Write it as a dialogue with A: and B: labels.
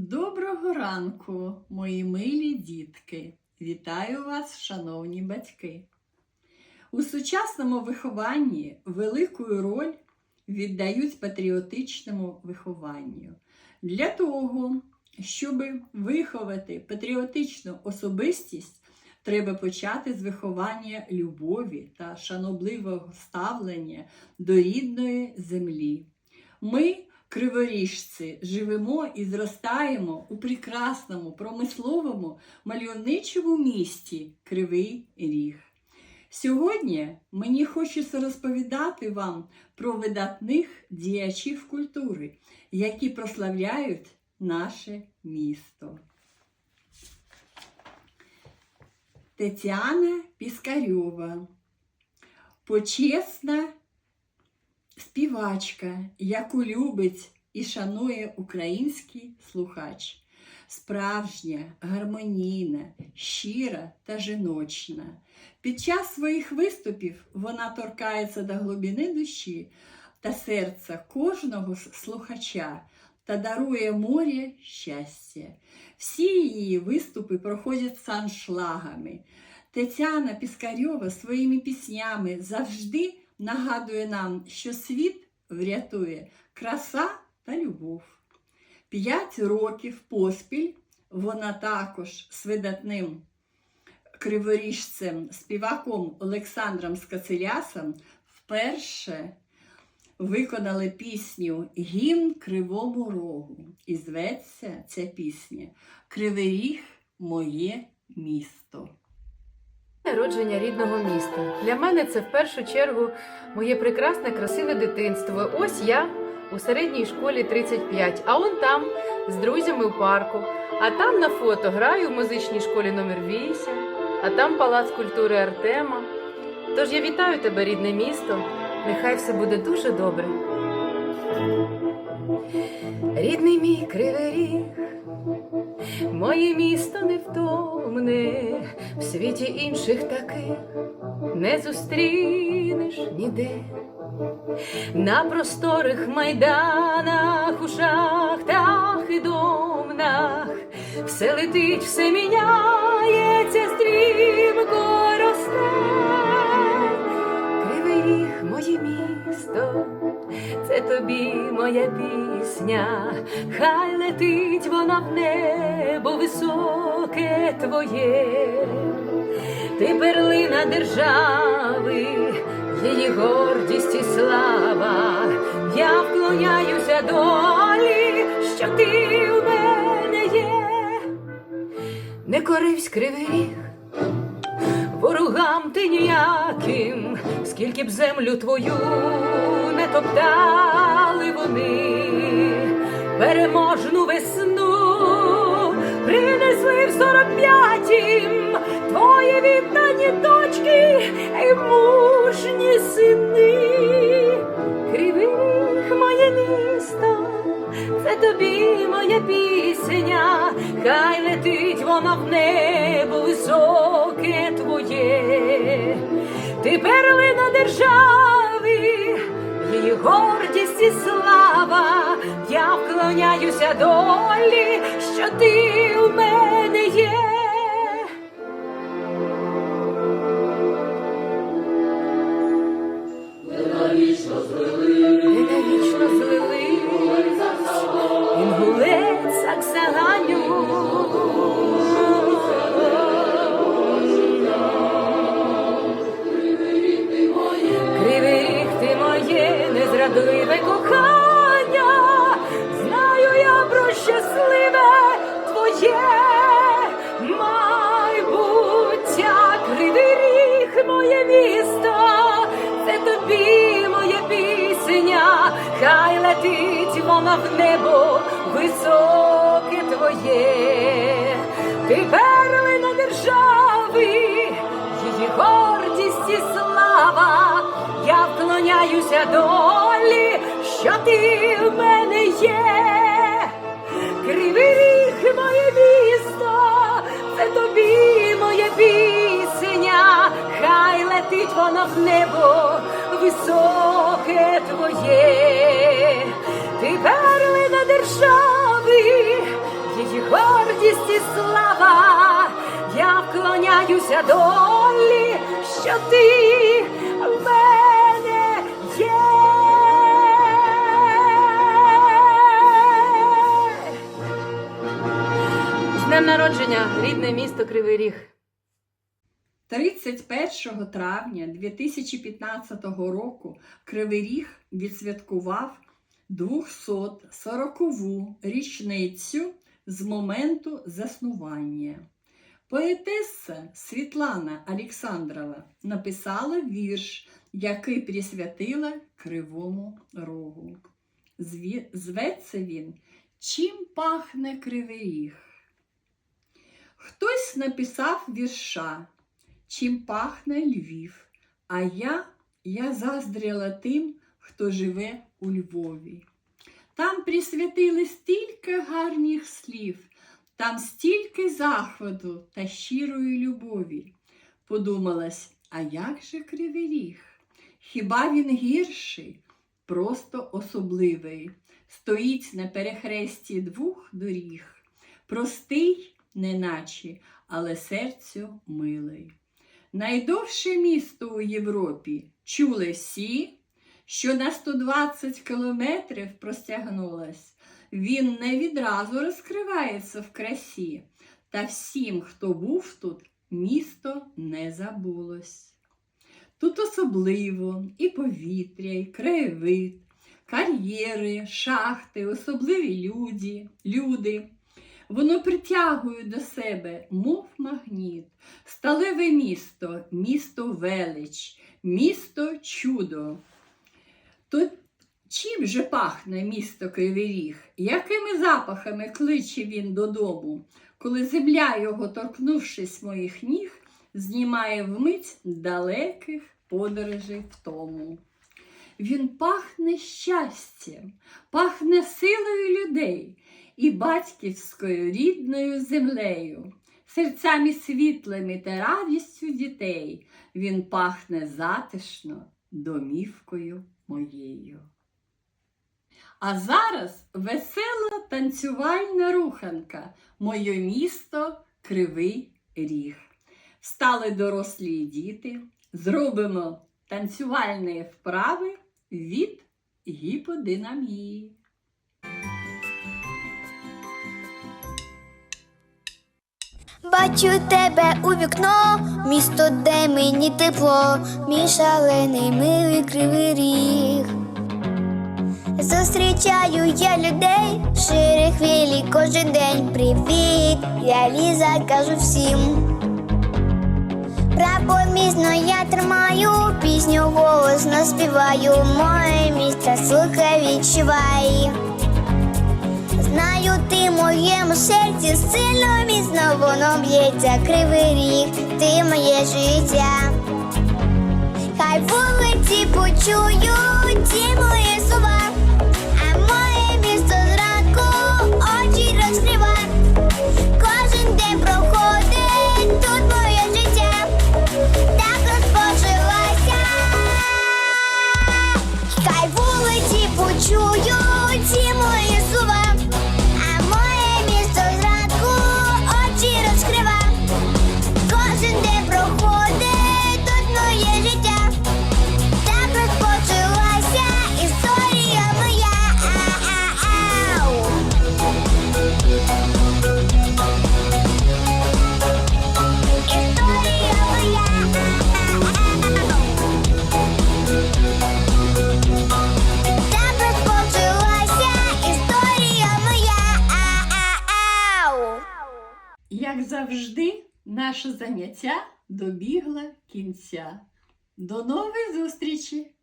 A: Доброго ранку, мої милі дітки! Вітаю вас, шановні батьки! У сучасному вихованні велику роль віддають патріотичному вихованню. Для того, щоб виховати патріотичну особистість, треба почати з виховання любові та шанобливого ставлення до рідної землі. Ми, криворіжці, живемо і зростаємо у прекрасному, промисловому, мальовничому місті Кривий Ріг. Сьогодні мені хочеться розповідати вам про видатних діячів культури, які прославляють наше місто. Тетяна Піскарьова, почесна співачка, яку любить і шанує український слухач. Справжня, гармонійна, щира та жіночна. Під час своїх виступів вона торкається до глибини душі та серця кожного слухача та дарує море щастя. Всі її виступи проходять з аншлагами. Тетяна Піскарьова своїми піснями завжди нагадує нам, що світ врятує краса та любов. П'ять років поспіль вона також з видатним криворіжцем, співаком Олександром Скацилясом вперше виконали пісню Гімн Кривому Рогу. І зветься ця пісня Кривий моє місто.
B: Народження рідного міста. Для мене це в першу чергу моє прекрасне, красиве дитинство. Ось я у середній школі 35, а он там з друзями у парку. А там на фото граю в музичній школі номер 8, а там палац культури Артема. Тож я вітаю тебе, рідне місто. Нехай все буде дуже добре. Рідний мій кривий ріг, моє місто невтомне, в світі інших таких не зустрінеш ніде. На просторих майданах, у шахтах і домнах все летить, все міняється, стрімко росте. Кривий ріг, моє місто, це тобі моя пісня, хай летить вона в небо високе твоє, ти перлина держави, її гордість і слава. Я вклоняюся долі, що ти у мене є, не коривсь кривий ворогам ти ніяким, скільки б землю твою не топтали вони, переможну весну. Принесли в сорок п'ятім твої віддані дочки і мужні сини, кривий ріг моє місто. Це тобі моя пісня, хай летить вона в небо високе твоє, ти перлина держави, її гордість і слава, я вклоняюся долі, що ти у мене є. Моє кохання, знаю я про щасливе твоє майбуття, кривий ріг моє місто, це тобі моя пісня, хай летить вона в небо високе твоє, ти перлина держави, її гордість і слава, я вклоняюся долі, що ти в мене є. Кривий ріг моє місто, це тобі моя пісня, хай летить вона в небо високе твоє, ти перлина держави, тобі слава, я вклоняюся долі, що ти народження, рідне місто Кривий Ріг.
A: 31 травня 2015 року Кривий Ріг відсвяткував 240-ву річницю з моменту заснування. Поетеса Світлана Олександрова написала вірш, який присвятила Кривому Рогу. Зветься він Чим пахне Кривий Ріг? Хтось написав вірша чим пахне Львів. А я, я заздрила тим, хто живе у Львові. Там присвятили стільки гарних слів, там стільки захвату та щирої любові. Подумалась, а як же Кривий Ріг? Хіба він гірший? Просто особливий. Стоїть на перехресті двох доріг. Простий, неначе, але серцю милий. Найдовше місто у Європі чули всі, що на 120 кілометрів простягнулось. Він не відразу розкривається в красі, та всім, хто був тут, місто не забулось. Тут особливо і повітря, і краєвид, кар'єри, шахти, особливі люди, люди. Воно притягує до себе, мов магніт, сталеве місто, місто велич, місто чудо. То чим же пахне місто Кривий Ріг? Якими запахами кличе він додому, коли земля його, торкнувшись моїх ніг, знімає вмить далеких подорожей в тому. Він пахне щастям, пахне силою людей і батьківською рідною землею, серцями світлими та радістю дітей. Він пахне затишно домівкою моєю. А зараз весела танцювальна руханка, моє місто Кривий Ріг. Встали дорослі діти, зробимо танцювальні вправи від гіподинамії.
C: Бачу тебе у вікно, місто, де мені тепло, мій шалений милий кривий ріг. Зустрічаю я людей, шири хвилі кожен день. Привіт, я Ліза, кажу всім. Прапомісно я тримаю, пісню голосно співаю. Моє місце слухай, відчувай. Знаю, ти в моєму серці сильно міцно воно б'ється кривий ріг, ти моє життя. Хай вулиці почують ті мої слова,
A: наше заняття добігло кінця. До нової зустрічі!